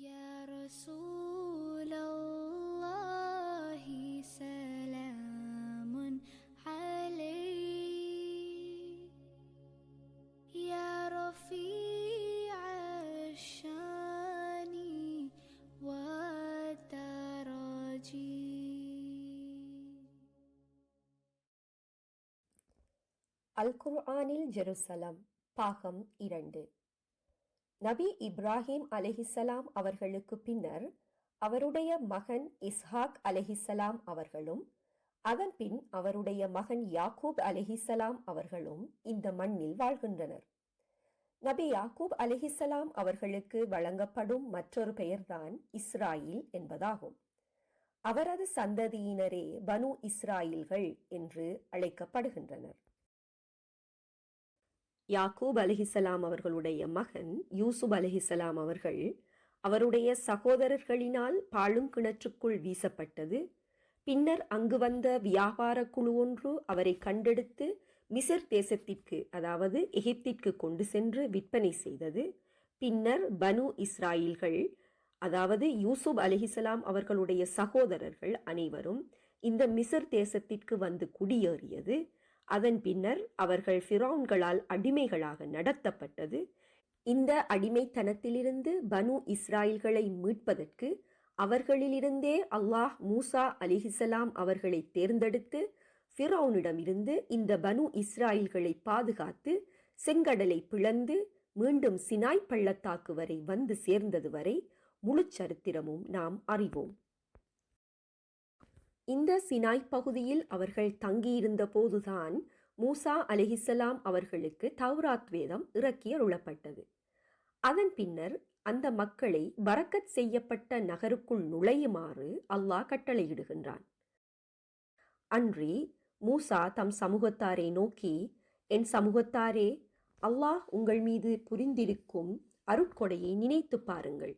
يا رسول الله سلام عليك يا رفيع الشان والدرجي அல் குர்ஆனில் ஜெருசலம் பாகம் இரண்டு நபி இப்ராஹிம் அலஹிசலாம் அவர்களுக்கு பின்னர் அவருடைய மகன் இஸ்ஹாக் அலஹிசலாம் அவர்களும் அதன் பின் அவருடைய மகன் யாக்கூப் அலஹிசலாம் அவர்களும் இந்த மண்ணில் வாழ்கின்றனர். நபி யாக்கூப் அலஹிசலாம் அவர்களுக்கு வழங்கப்படும் மற்றொரு பெயர்தான் இஸ்ராயில் என்பதாகும். அவரது சந்ததியினரே பனு இஸ்ராயில்கள் என்று அழைக்கப்படுகின்றனர். யாக்கூப் அலஹிசலாம் அவர்களுடைய மகன் யூசுப் அலஹிசலாம் அவர்கள் அவருடைய சகோதரர்களினால் பாழும் கிணற்றுக்குள் வீசப்பட்டது. பின்னர் அங்கு வந்த வியாபார குழு ஒன்று அவரை கண்டெடுத்து மிசர் தேசத்திற்கு அதாவது எகிப்திற்கு கொண்டு சென்று விற்பனை செய்தது. பின்னர் பனு இஸ்ராயில்கள் அதாவது யூசுப் அலிஹிசலாம் அவர்களுடைய சகோதரர்கள் அனைவரும் இந்த மிசர் தேசத்திற்கு வந்து குடியேறியது. அதன் பின்னர் அவர்கள் ஃபிரௌன்களால் அடிமைகளாக நடத்தப்பட்டது. இந்த அடிமைத்தனத்திலிருந்து பனு இஸ்ராயில்களை மீட்பதற்கு அவர்களிலிருந்தே அல்லாஹ் மூசா அலிஹிசலாம் அவர்களை தேர்ந்தெடுத்து ஃபிரௌனிடமிருந்து இந்த பனு இஸ்ராயில்களை பாதுகாத்து செங்கடலை பிளந்து மீண்டும் சினாய் பள்ளத்தாக்கு வரை வந்து சேர்ந்தது வரை முழு சரித்திரமும் நாம் அறிவோம். இந்த சினாய் பகுதியில் அவர்கள் தங்கியிருந்த போதுதான் மூசா அலிஹிசலாம் அவர்களுக்கு தௌராத் வேதம் இறக்கி அருளப்பட்டது அதன் பின்னர் அந்த மக்களை பறக்கத் செய்யப்பட்ட நகருக்குள் நுழையுமாறு அல்லாஹ் கட்டளையிடுகின்றான். அன்றி மூசா தம் சமூகத்தாரை நோக்கி என் சமூகத்தாரே அல்லாஹ் உங்கள் மீது புரிந்திருக்கும் அருட்கொடையை நினைத்து பாருங்கள்.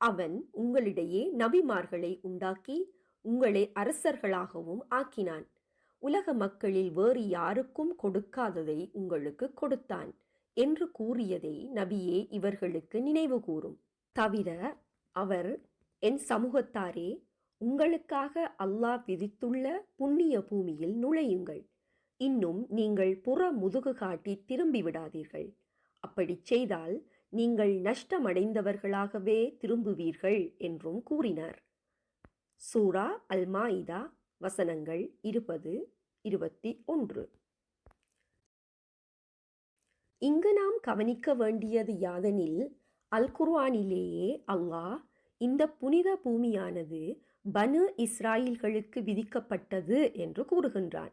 அவன் உங்களிடையே நபிமார்களை உண்டாக்கி உங்களை அரசர்களாகவும் ஆக்கினான். உலக மக்களில் வேறு யாருக்கும் கொடுக்காததை உங்களுக்கு கொடுத்தான் என்று கூறியதை நபியே இவர்களுக்கு நினைவு கூறும் தவிர அவர் என் சமூகத்தாரே உங்களுக்காக அல்லாஹ் விதித்துள்ள புண்ணிய பூமியில் நுழையுங்கள். இன்னும் நீங்கள் புற முதுகு காட்டி திரும்பி விடாதீர்கள் அப்படி செய்தால் நீங்கள் நஷ்டமடைந்தவர்களாகவே திரும்புவீர்கள் என்றும் கூறினார். சூரா அல் மாயிதா வசனங்கள் இருபது இருபத்தி ஒன்று. இங்கு நாம் கவனிக்க வேண்டியது யாதெனில் அல் குர்ஆனிலேயே அல்லாஹ் இந்த புனித பூமியானது பனு இஸ்ராயில்களுக்கு விதிக்கப்பட்டது என்று கூறுகின்றான்.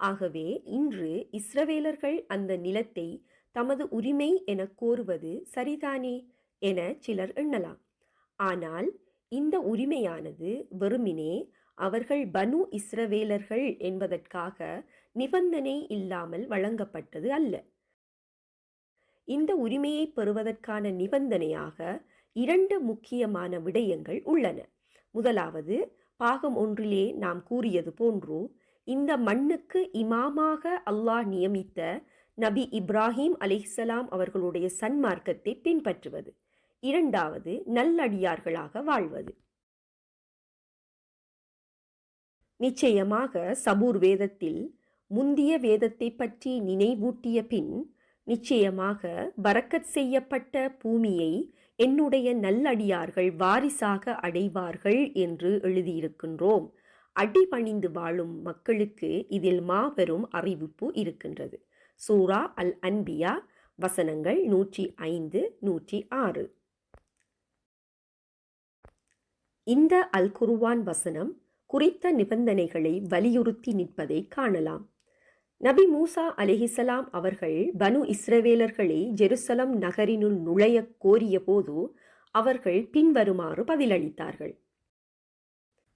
ஆகவே இன்று இஸ்ரவேலர்கள் அந்த நிலத்தை தமது உரிமை என கோருவது சரிதானே என சிலர் எண்ணலாம். ஆனால் இந்த உரிமையானது வெறுமினே அவர்கள் பனு இஸ்ரவேலர்கள் என்பதற்காக நிபந்தனை இல்லாமல் வழங்கப்பட்டது அல்ல. இந்த உரிமையை பெறுவதற்கான நிபந்தனையாக இரண்டு முக்கியமான விடயங்கள் உள்ளன. முதலாவது பாகம் ஒன்றிலே நாம் கூறியது போன்று இந்த மண்ணுக்கு இமாமாக அல்லாஹ் நியமித்த நபி இப்ராஹிம் அலிஹலாம் அவர்களுடைய சன்மார்க்கத்தை பின்பற்றுவது. இரண்டாவது நல்லடியார்களாக வாழ்வது. நிச்சயமாக சபூர் வேதத்தில் முந்திய வேதத்தை பற்றி நினைவூட்டிய பின் நிச்சயமாக பரக்கத் செய்யப்பட்ட பூமியை என்னுடைய நல்லடியார்கள் வாரிசாக அடைவார்கள் என்று எழுதியிருக்கின்றோம். அடிபணிந்து வாழும் மக்களுக்கு இதில் மாபெரும் அறிவிப்பு இருக்கின்றது. சூரா அல் அன்பியா வசனங்கள் நூற்றி ஐந்து நூற்றி ஆறு. இந்த அல் குருவான் வசனம் குறித்த நிபந்தனைகளை வலியுறுத்தி நிற்பதை காணலாம். நபி மூசா அலிஹிசலாம் அவர்கள் பனு இஸ்ரவேலர்களை ஜெருசலம் நகரினுள் நுழைய கோரிய போது அவர்கள் பின்வருமாறு பதிலளித்தார்கள்.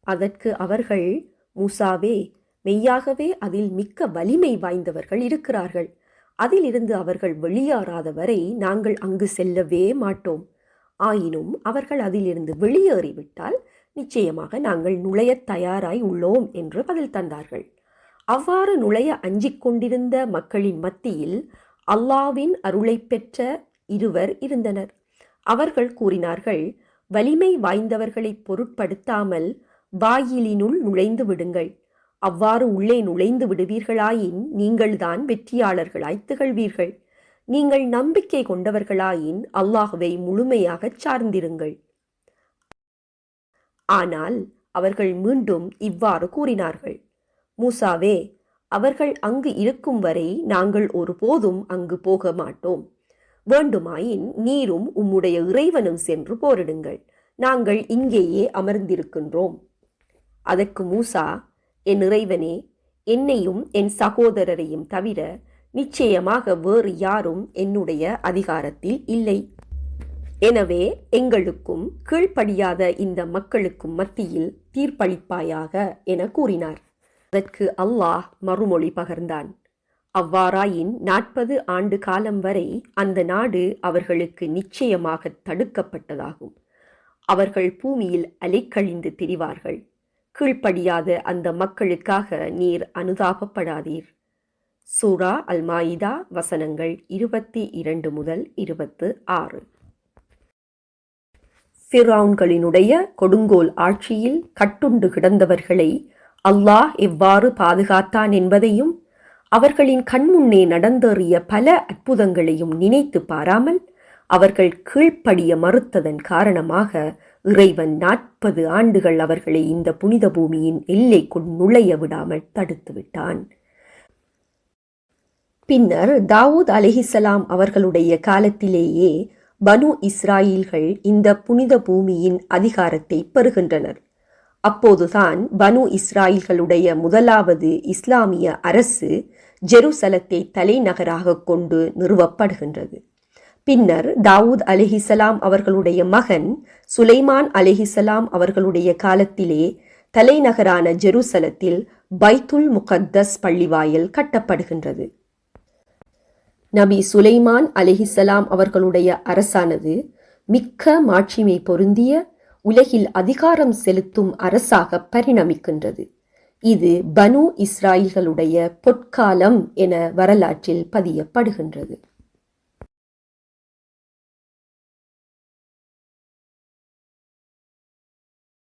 அதற்கு அவர்கள் மூசாவே மெய்யாகவே அதில் மிக்க வலிமை வாய்ந்தவர்கள் இருக்கிறார்கள். அதிலிருந்து அவர்கள் வெளியேறாத வரை நாங்கள் அங்கு செல்லவே மாட்டோம். ஆயினும் அவர்கள் அதிலிருந்து வெளியேறிவிட்டால் நிச்சயமாக நாங்கள் நுழையத் தயாராய் உள்ளோம் என்று பதில் தந்தார்கள். அவ்வாறு நுழைய அஞ்சிக் கொண்டிருந்த மக்களின் மத்தியில் அல்லாவின் அருளை பெற்ற இருவர் இருந்தனர். அவர்கள் கூறினார்கள் வலிமை வாய்ந்தவர்களை பொருட்படுத்தாமல் வாயிலினுள் நுழைந்து விடுங்கள். அவ்வாறு உள்ளே நுழைந்து விடுவீர்களாயின் நீங்கள்தான் வெற்றியாளர்களாய் திகழ்வீர்கள். நீங்கள் நம்பிக்கை கொண்டவர்களாயின் அல்லாஹுவை முழுமையாகச் சார்ந்திருங்கள். ஆனால் அவர்கள் மீண்டும் இவ்வாறு கூறினார்கள். மூசாவே அவர்கள் அங்கு இருக்கும் வரை நாங்கள் ஒருபோதும் அங்கு போக மாட்டோம். வேண்டுமாயின் நீரும் உம்முடைய இறைவனும் சென்று போரிடுங்கள். நாங்கள் இங்கேயே அமர்ந்திருக்கின்றோம். அதற்கு மூசா என் இறைவனே என்னையும் என் சகோதரரையும் தவிர நிச்சயமாக வேறு யாரும் என்னுடைய அதிகாரத்தில் இல்லை. எனவே எங்களுக்கும் கீழ்ப்படியாத இந்த மக்களுக்கும் மத்தியில் தீர்ப்பளிப்பாயாக என கூறினார். அதற்கு அல்லாஹ் மறுமொழி பகர்ந்தான். அவ்வாறாயின் நாற்பது ஆண்டு காலம் வரை அந்த நாடு அவர்களுக்கு நிச்சயமாக தடுக்கப்பட்டதாகும். அவர்கள் பூமியில் அலைக்கழிந்து திரிவார்கள். கீழ்ப்படியாத அந்த மக்களுக்காக நீர் அனுதாபப்படாதீர். சூரா அல் மாயிதா வசனங்கள் இருபத்தி இரண்டு முதல் இருபத்து ஆறு. ஃபிரவுன்களினுடைய கொடுங்கோல் ஆட்சியில் கட்டுண்டு கிடந்தவர்களை அல்லாஹ் எவ்வாறு பாதுகாத்தான் என்பதையும் அவர்களின் கண்முன்னே நடந்தேறிய பல அற்புதங்களையும் நினைத்து பாராமல் அவர்கள் கீழ்ப்படிய மறுத்ததன் காரணமாக இறைவன் நாற்பது ஆண்டுகள் அவர்களை இந்த புனித பூமியின் எல்லைக்குள் நுழைய விடாமல் தடுத்து விட்டான் பின்னர் தாவூத் அலிஹிசலாம் அவர்களுடைய காலத்திலேயே பனு இஸ்ராயில்கள் இந்த புனித பூமியின் அதிகாரத்தை பெறுகின்றனர். அப்போதுதான் பனு இஸ்ராயில்களுடைய முதலாவது இஸ்லாமிய அரசு ஜெருசலத்தை தலைநகராக கொண்டு நிறுவப்படுகின்றது. பின்னர் தாவூத் அலிஹிசலாம் அவர்களுடைய மகன் சுலைமான் அலிஹிசலாம் அவர்களுடைய காலத்திலே தலைநகரான ஜெருசலத்தில் பைத்துல் முகத்தஸ் பள்ளிவாயல் கட்டப்படுகின்றது. நபி சுலைமான் அலிஹிசலாம் அவர்களுடைய அரசானது மிக்க மாட்சிமை பொருந்திய உலகில் அதிகாரம் செலுத்தும் அரசாக பரிணமிக்கின்றது. இது பனு இஸ்ராயில்களுடைய பொற்காலம் என வரலாற்றில் பதியப்படுகின்றது.